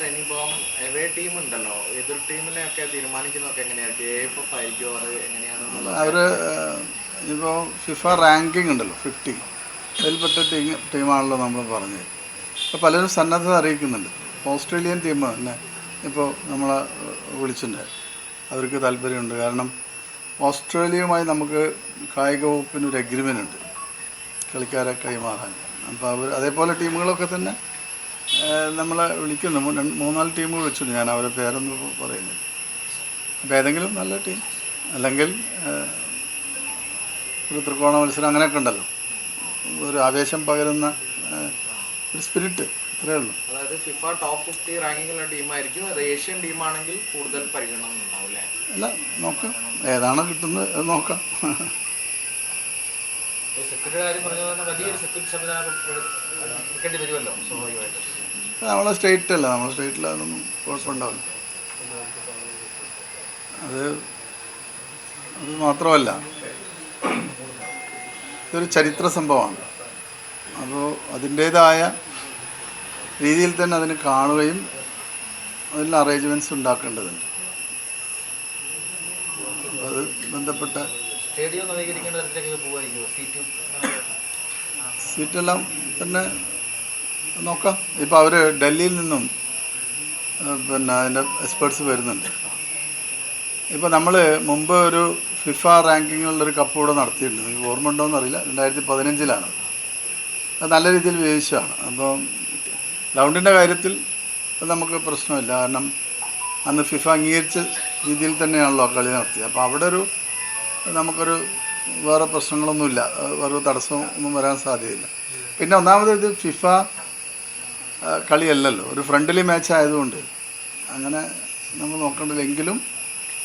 പക്ഷെ ഇനിയിപ്പം away team ഉണ്ടല്ലോ? എതിർ ടീമിനെ ഒക്കെ തീരുമാനിക്കുന്നതൊക്കെ എങ്ങനെയാണ് അവർ ഇപ്പോൾ ഫിഫ റാങ്കിങ് ഉണ്ടല്ലോ ഫിഫ്റ്റി അതിൽപ്പെട്ട ടീം ടീമാണല്ലോ നമ്മൾ പറഞ്ഞത്. അപ്പോൾ പലരും സന്നദ്ധത അറിയിക്കുന്നുണ്ട്. ഓസ്ട്രേലിയൻ ടീം തന്നെ ഇപ്പോൾ നമ്മളെ വിളിച്ചിട്ടുണ്ട്. അവർക്ക് താല്പര്യമുണ്ട്. കാരണം ഓസ്ട്രേലിയയുമായി നമുക്ക് കായിക വകുപ്പിന് ഒരു അഗ്രിമെന്റ് ഉണ്ട്. കളിക്കാരെ കൈമാറാൻ. അപ്പോൾ അവർ അതേപോലെ ടീമുകളൊക്കെ തന്നെ നമ്മളെ വിളിക്കുന്നു. മൂന്നാൽ ടീമുകൾ വിളിച്ചിട്ടുണ്ട് ഞാൻ അവരെ പേരൊന്നും പറയുന്നത് അപ്പോൾ ഏതെങ്കിലും നല്ല ടീം. അല്ലെങ്കിൽ ഒരു ത്രികോണ മത്സരം അങ്ങനെയൊക്കെ ഉണ്ടല്ലോ. ഒരു ആവേശം പകരുന്ന ഒരു സ്പിരിറ്റ്. ഇത്രയേ ഉള്ളൂ. അതായത് ഫിഫ ടോപ്പ് ഫിഫ്റ്റി റാങ്കിങ്ങുള്ള ടീമായിരിക്കും. അത് ഏഷ്യൻ ടീമാണെങ്കിൽ കൂടുതൽ പരിഗണന ഉണ്ടാവും അല്ലേ? നോക്കാം. ഏതാണ് കിട്ടുന്നത് അത് നോക്കാം. സെക്രട്ടറി കാര്യം പറഞ്ഞ വലിയൊരു സെക്യൂരിറ്റി സംവിധാനം എടുക്കേണ്ടി വരുമല്ലോ. സ്വാഭാവികമായിട്ടും. നമ്മളെ സ്റ്റേറ്റ് അല്ല നമ്മൾ സ്റ്റേറ്റിൽ അതൊന്നും കുഴപ്പമുണ്ടാവില്ല. അത് അത് മാത്രമല്ല ഇതൊരു ചരിത്ര സംഭവമാണ്. അപ്പോൾ അതിന്റേതായ രീതിയിൽ തന്നെ അതിന് കാണുകയും അതിനുള്ള അറേഞ്ച്മെന്റ്സ് ഉണ്ടാക്കേണ്ടതുണ്ട്. അത് ബന്ധപ്പെട്ട സീറ്റെല്ലാം തന്നെ നോക്കാം. ഇപ്പോൾ അവർ ഡൽഹിയിൽ നിന്നും പിന്നെ അതിന്റെ എക്സ്പേർട്സ് വരുന്നുണ്ട്. ഇപ്പോൾ നമ്മൾ മുമ്പ് ഒരു ഫിഫ റാങ്കിങ്ങുള്ളൊരു കപ്പ് കൂടെ നടത്തിയിട്ടുണ്ട്. ഓർമ്മ ഉണ്ടോയെന്ന് അറിയില്ല രണ്ടായിരത്തി പതിനഞ്ചിലാണ് അത് നല്ല രീതിയിൽ വിജയിച്ചതാണ്. അപ്പം ഗ്രൗണ്ടിന്റെ കാര്യത്തിൽ നമുക്ക് പ്രശ്നമില്ല. കാരണം അന്ന് ഫിഫ അംഗീകരിച്ച രീതിയിൽ തന്നെയാണല്ലോ കളി നടത്തിയത്. അപ്പോൾ അവിടെ ഒരു നമുക്കൊരു വേറെ പ്രശ്നങ്ങളൊന്നുമില്ല. വേറെ തടസ്സം ഒന്നും വരാൻ സാധ്യതയില്ല. പിന്നെ ഒന്നാമത് ഇത് ഫിഫ കളിയല്ലല്ലോ. ഒരു ഫ്രണ്ട്ലി മാച്ച് ആയതുകൊണ്ട് അങ്ങനെ നമ്മൾ നോക്കേണ്ടതെങ്കിലും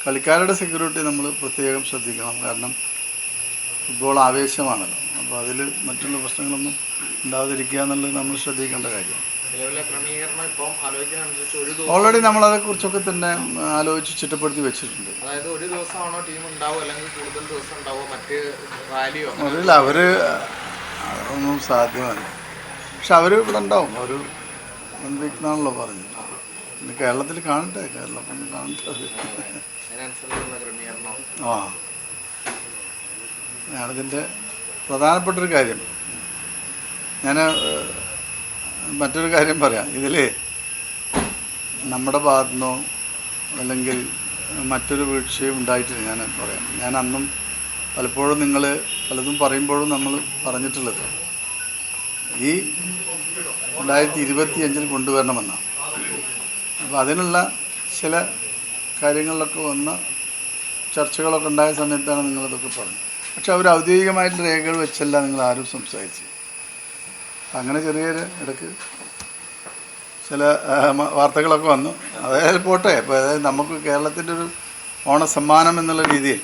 കളിക്കാരുടെ സെക്യൂരിറ്റി നമ്മൾ പ്രത്യേകം ശ്രദ്ധിക്കണം. കാരണം ഫുട്ബോൾ ആവേശമാണല്ലോ. അപ്പോൾ അതിൽ മറ്റുള്ള പ്രശ്നങ്ങളൊന്നും ഉണ്ടാകാതിരിക്കുക എന്നുള്ളത് നമ്മൾ ശ്രദ്ധിക്കേണ്ട കാര്യമാണ് ഓൾറെഡി നമ്മൾ അതേ കുറിച്ചൊക്കെ തന്നെ ആലോചിച്ച് ചിട്ടപ്പെടുത്തി വെച്ചിട്ടുണ്ട്. അതായത് ഒരു ദിവസമാണോ ടീം ഉണ്ടാവുക? അല്ലെങ്കിൽ കൂടുതൽ ദിവസം ഉണ്ടാവുക? മറ്റ് റാലിയോ അറിയില്ല അവർ അതൊന്നും സാധ്യമല്ല. പക്ഷെ അവർ ഇവിടെ ഉണ്ടാവും. ഒരു വൺ പറഞ്ഞു പിന്നെ കേരളത്തിൽ കാണട്ടെ കേരളത്തിൽ കാണട്ടെ ആ. അതിന്റെ പ്രധാനപ്പെട്ടൊരു കാര്യം. ഞാൻ മറ്റൊരു കാര്യം പറയാം. ഇതിൽ നമ്മുടെ ഭാഗത്തു നിന്നോ അല്ലെങ്കിൽ മറ്റൊരു വീഴ്ചയും ഉണ്ടായിട്ടില്ല ഞാൻ പറയാം. ഞാൻ അന്നും പലപ്പോഴും നിങ്ങൾ പലതും പറയുമ്പോഴും നമ്മൾ പറഞ്ഞിട്ടുള്ളത് ഈ രണ്ടായിരത്തി ഇരുപത്തി അഞ്ചിൽ കൊണ്ടുവരണമെന്നാണ്. അപ്പോൾ അതിനുള്ള ചില കാര്യങ്ങളിലൊക്കെ വന്ന ചർച്ചകളൊക്കെ ഉണ്ടായ സമയത്താണ് നിങ്ങളിതൊക്കെ പറഞ്ഞത്. പക്ഷെ അവർ ഔദ്യോഗികമായിട്ട് രേഖകൾ വെച്ചല്ല നിങ്ങൾ ആരും സംസാരിച്ച് അങ്ങനെ ചെറിയ ഇടയ്ക്ക് ചില വാർത്തകളൊക്കെ വന്നു. അതായത് പോട്ടെ ഇപ്പോൾ അതായത് നമുക്ക് കേരളത്തിന്റെ ഒരു ഓണസമ്മാനം എന്നുള്ള രീതിയിൽ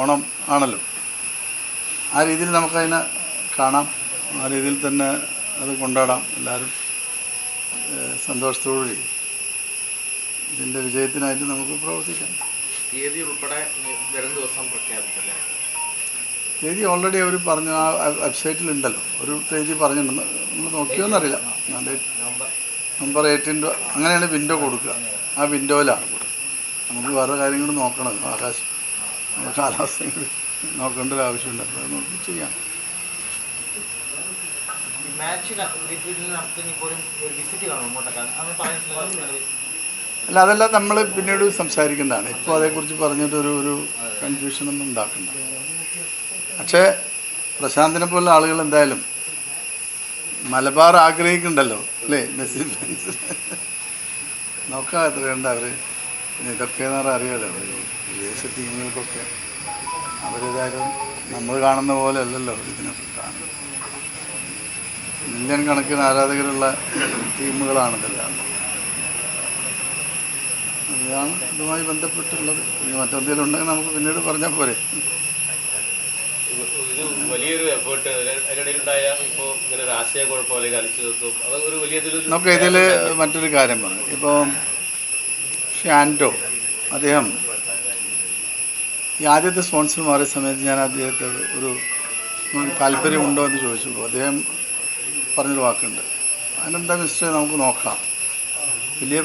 ഓണം ആണല്ലോ. ആ രീതിയിൽ നമുക്കതിനെ കാണാം. ആ രീതിയിൽ തന്നെ അത് കൊണ്ടാടാം എല്ലാവരും സന്തോഷത്തോടു സന്തോഷത്തോടുകൂടി ഇതിന്റെ വിജയത്തിനായിട്ട് നമുക്ക് പ്രവർത്തിക്കാം. തീയതി ഉൾപ്പെടെ വരും ദിവസം പ്രഖ്യാപിച്ചല്ലേ? തീയതി ഓൾറെഡി അവർ പറഞ്ഞു ആ വെബ്സൈറ്റിൽ ഉണ്ടല്ലോ. ഒരു തീയതി പറഞ്ഞിട്ടുണ്ട്. നമ്മൾ നോക്കിയോന്നറിയില്ല നമ്പർ. എയ്റ്റിന്റെ അങ്ങനെയാണ് വിൻഡോ കൊടുക്കുക. ആ വിൻഡോയിലാണ് നമുക്ക് വേറെ കാര്യങ്ങൾ നോക്കണം ആകാശം. കാലാവസ്ഥ നോക്കേണ്ട ഒരു ആവശ്യമുണ്ട്. അത് നോക്കി ചെയ്യാം. പോലും ഒരു വിസിറ്റ് കാണും അങ്ങോട്ടൊക്കെ? അന്ന് പറഞ്ഞിട്ടില്ല അല്ല അതെല്ലാം നമ്മൾ പിന്നീട് സംസാരിക്കുന്നതാണ്. ഇപ്പോൾ അതേക്കുറിച്ച് പറഞ്ഞിട്ട് ഒരു ഒരു കൺഫ്യൂഷനൊന്നും ഉണ്ടാക്കണ്ട. പക്ഷേ പ്രശാന്തിനെ പോലുള്ള ആളുകൾ എന്തായാലും മലബാർ ആഗ്രഹിക്കുന്നുണ്ടല്ലോ അല്ലേ? മെസ്സി ഫാൻസ് നോക്കാം എത്ര കണ്ട അവർ പിന്നെ ഇതൊക്കെയെന്ന് പറഞ്ഞാൽ അറിയാലോ. അവർ വിദേശ ടീമുകൾക്കൊക്കെ അവരേതായാലും നമ്മൾ കാണുന്ന പോലെ അല്ലല്ലോ ഇതിനൊക്കെ കാണുന്നത്. മില്യൺ കണക്കിന് ആരാധകരുള്ള ടീമുകളാണ് ഇതെല്ലാം. അതാണ് ഇതുമായി ബന്ധപ്പെട്ടുള്ളത് ഇനി മറ്റെന്തെങ്കിലും ഉണ്ടെങ്കിൽ നമുക്ക് പിന്നീട് പറഞ്ഞാൽ പോരെ. ഇത് വലിയൊരു എഫേർട്ട് അതിനിടയിലുണ്ടായ ഇപ്പോൾ ഇങ്ങനെ ഒരു ആശയക്കുഴപ്പം അല്ലെങ്കിൽ അനിശ്ചിതത്വം അത് ഒരു വലിയ ഇതിലൊരു നമുക്ക് ഇതിൽ മറ്റൊരു കാര്യം പറഞ്ഞു ഇപ്പോൾ ഷാൻഡോ അദ്ദേഹം ഈ ആദ്യത്തെ സ്പോൺസർ മാറിയ സമയത്ത് ഞാൻ അദ്ദേഹത്തെ ഒരു താല്പര്യമുണ്ടോ എന്ന് ചോദിച്ചു അദ്ദേഹം പറഞ്ഞൊരു വാക്കുണ്ട്. അതിനെന്താ മിസ്റ്റർ നമുക്ക് നോക്കാം. വലിയ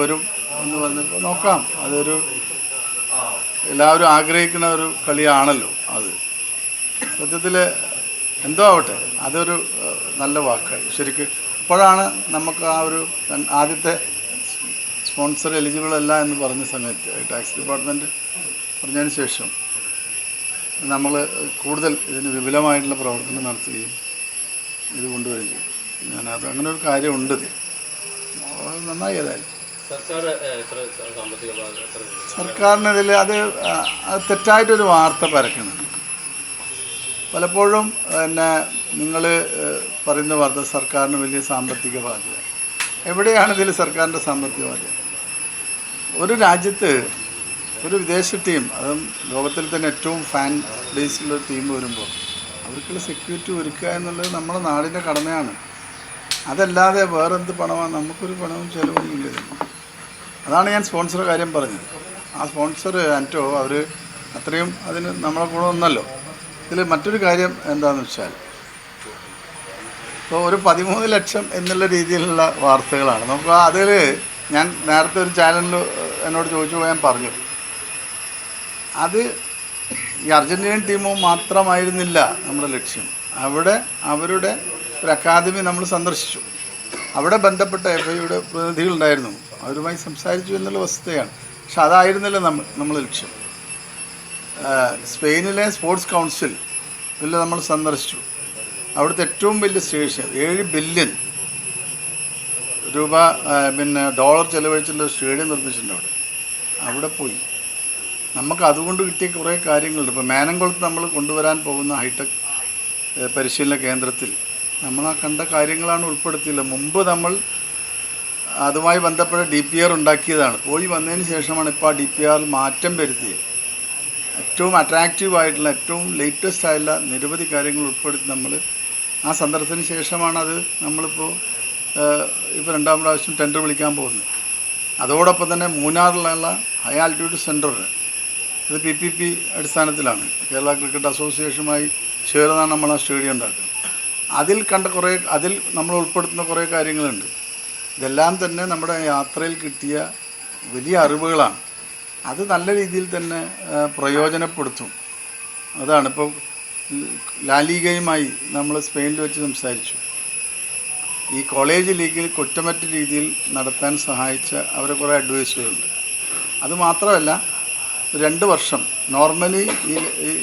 വരും എന്ന് പറഞ്ഞപ്പോൾ നോക്കാം. അതൊരു എല്ലാവരും ആഗ്രഹിക്കുന്ന ഒരു കളിയാണല്ലോ അത്. സത്യത്തിൽ എന്തോ ആവട്ടെ അതൊരു നല്ല വാക്കായി. ശരിക്ക് അപ്പോഴാണ് നമുക്ക് ആ ഒരു ആദ്യത്തെ സ്പോൺസർ എലിജിബിൾ അല്ല എന്ന് പറഞ്ഞ സമയത്ത് ടാക്സ് ഡിപ്പാർട്ട്മെന്റ് പറഞ്ഞതിന് ശേഷം നമ്മൾ കൂടുതൽ ഇതിന് വിപുലമായിട്ടുള്ള പ്രവർത്തനം നടത്തുകയും ഇത് കൊണ്ടുവരും ചെയ്യും. ഞാനത് അങ്ങനെ ഒരു കാര്യമുണ്ട് നന്നായി ഏതായാലും സർക്കാരിനെതിൽ അത് തെറ്റായിട്ടൊരു വാർത്ത പരക്കുന്നുണ്ട്. പലപ്പോഴും പിന്നെ നിങ്ങൾ പറയുന്ന വാർത്ത സർക്കാരിന് വലിയ സാമ്പത്തിക ബാധ്യത. എവിടെയാണ് ഇതിൽ സർക്കാരിന്റെ സാമ്പത്തിക ബാധ്യത? ഒരു രാജ്യത്ത് ഒരു വിദേശ ടീം അതും ലോകത്തിൽ തന്നെ ഏറ്റവും ഫാൻ ബേസിലുള്ള ടീം വരുമ്പോൾ അവർക്കുള്ള സെക്യൂരിറ്റി ഒരുക്കുക എന്നുള്ളത് നമ്മുടെ നാടിന്റെ കടമയാണ്. അതല്ലാതെ വേറെ എന്ത് പണമാണ്? നമുക്കൊരു പണവും ചിലവൊന്നുമില്ല അതാണ് ഞാൻ സ്പോൺസർ കാര്യം പറഞ്ഞത്. ആ സ്പോൺസർ ആന്റോ അവർ അത്രയും അതിന് നമ്മളെ കൂടെ ഒന്നല്ലോ ഇതിൽ മറ്റൊരു കാര്യം എന്താണെന്ന് വെച്ചാൽ ഇപ്പോൾ ഒരു പതിമൂന്ന് ലക്ഷം എന്നുള്ള രീതിയിലുള്ള വാർത്തകളാണ്. നമുക്ക് അതിൽ ഞാൻ നേരത്തെ ഒരു ചാനലിൽ എന്നോട് ചോദിച്ചു ഞാൻ പറഞ്ഞു. അത് ഈ അർജന്റീനിയൻ ടീമോ മാത്രമായിരുന്നില്ല നമ്മുടെ ലക്ഷ്യം. അവിടെ അവരുടെ ഒരു അക്കാദമി നമ്മൾ സന്ദർശിച്ചു. അവിടെ ബന്ധപ്പെട്ട എഫ് ഐയുടെ പ്രതിനിധികളുണ്ടായിരുന്നു. അവരുമായി സംസാരിച്ചു എന്നുള്ള വസ്തുതയാണ്. പക്ഷെ അതായിരുന്നില്ല നമ്മൾ നമ്മൾ ലക്ഷ്യം. സ്പെയിനിലെ സ്പോർട്സ് കൗൺസിൽ ഇതിൽ നമ്മൾ സന്ദർശിച്ചു. അവിടുത്തെ ഏറ്റവും വലിയ സ്റ്റേഷൻ ഏഴ് ബില്യൺ രൂപ പിന്നെ ഡോളർ ചെലവഴിച്ചിട്ടുള്ള സ്റ്റേഡിയം നിർമ്മിച്ചിട്ടുണ്ട് അവിടെ. അവിടെ പോയി. നമുക്ക് അതുകൊണ്ട് കിട്ടിയ കുറേ കാര്യങ്ങളുണ്ട്. ഇപ്പോൾ മേനംകുളത്ത് നമ്മൾ കൊണ്ടുവരാൻ പോകുന്ന ഹൈടെക് പരിശീലന കേന്ദ്രത്തിൽ നമ്മൾ ആ കണ്ട കാര്യങ്ങളാണ് ഉൾപ്പെടുത്തിയില്ല മുമ്പ് നമ്മൾ അതുമായി ബന്ധപ്പെട്ട ഡി പി ആർ ഉണ്ടാക്കിയതാണ്. പോയി വന്നതിന് ശേഷമാണ് ഇപ്പോൾ ആ ഡി പി ആറിൽ മാറ്റം വരുത്തിയത്. ഏറ്റവും അട്രാക്റ്റീവ് ആയിട്ടുള്ള ഏറ്റവും ലേറ്റസ്റ്റ് ആയിട്ടുള്ള നിരവധി കാര്യങ്ങൾ ഉൾപ്പെടുത്തി നമ്മൾ ആ സന്ദർഭത്തിന് ശേഷമാണ് അത് നമ്മളിപ്പോൾ ഇപ്പോൾ രണ്ടാം പ്രാവശ്യം ടെൻഡർ വിളിക്കാൻ പോകുന്നത്. അതോടൊപ്പം തന്നെ മൂന്നാറിലുള്ള ഹൈ ആൾട്ടിറ്റ്യൂഡ് സെന്റർ ഇത് പി പി പി അടിസ്ഥാനത്തിലാണ്. കേരള ക്രിക്കറ്റ് അസോസിയേഷനുമായി ചേർന്നാണ് നമ്മൾ ആ സ്റ്റേഡിയം ഉണ്ടാക്കുന്നത്. അതിൽ കണ്ട കുറേ അതിൽ നമ്മൾ ഉൾപ്പെടുത്തുന്ന കുറേ കാര്യങ്ങളുണ്ട്. ഇതെല്ലാം തന്നെ നമ്മുടെ യാത്രയിൽ കിട്ടിയ വലിയ അറിവുകളാണ്. അത് നല്ല രീതിയിൽ തന്നെ പ്രയോജനപ്പെടുത്തും. അതാണ് ഇപ്പോൾ ലാലീഗയുമായി നമ്മൾ സ്പെയിനിൽ വെച്ച് സംസാരിച്ചു. ഈ കോളേജ് ലീഗിൽ കുറ്റമറ്റ രീതിയിൽ നടത്താൻ സഹായിച്ച അവരെ കുറേ അഡ്വൈസുകളുണ്ട്. അതുമാത്രമല്ല രണ്ട് വർഷം. നോർമലി ഈ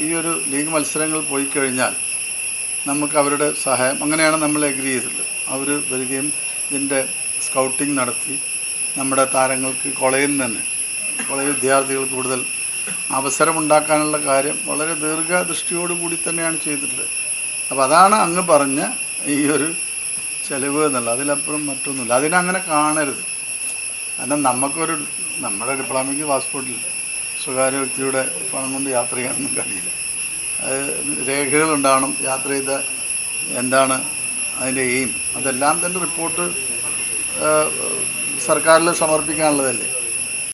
ഈ ഒരു ലീഗ് മത്സരങ്ങൾ പോയി കഴിഞ്ഞാൽ നമുക്ക് അവരുടെ സഹായം അങ്ങനെയാണ് നമ്മൾ എഗ്രി ചെയ്തിട്ടുള്ളത്. അവർ വരികയും ഇതിന്റെ സ്കൗട്ടിംഗ് നടത്തി നമ്മുടെ താരങ്ങൾക്ക് കോളേജിൽ തന്നെ കോളേജ് വിദ്യാർത്ഥികൾ കൂടുതൽ അവസരമുണ്ടാക്കാനുള്ള കാര്യം വളരെ ദീർഘദൃഷ്ടിയോടുകൂടി തന്നെയാണ് ചെയ്തിട്ടുള്ളത്. അപ്പോൾ അതാണ് അങ്ങ് പറഞ്ഞ ഈ ഒരു ചെലവ് എന്നുള്ളത്. അതിലപ്പുറം മറ്റൊന്നുമില്ല. അതിനങ്ങനെ കാണരുത്. കാരണം നമുക്കൊരു നമ്മുടെ ഡിപ്ലോമയ്ക്ക് പാസ്പോർട്ടിൽ സ്വകാര്യ വ്യക്തിയുടെ പണം കൊണ്ട് യാത്ര ചെയ്യാനൊന്നും കഴിയില്ല. അത് രേഖകളുണ്ടാവണം യാത്ര ചെയ്ത എന്താണ് അതിന്റെ എയിം അതെല്ലാം തന്നെ റിപ്പോർട്ട് സർക്കാരിൽ സമർപ്പിക്കാനുള്ളതല്ലേ?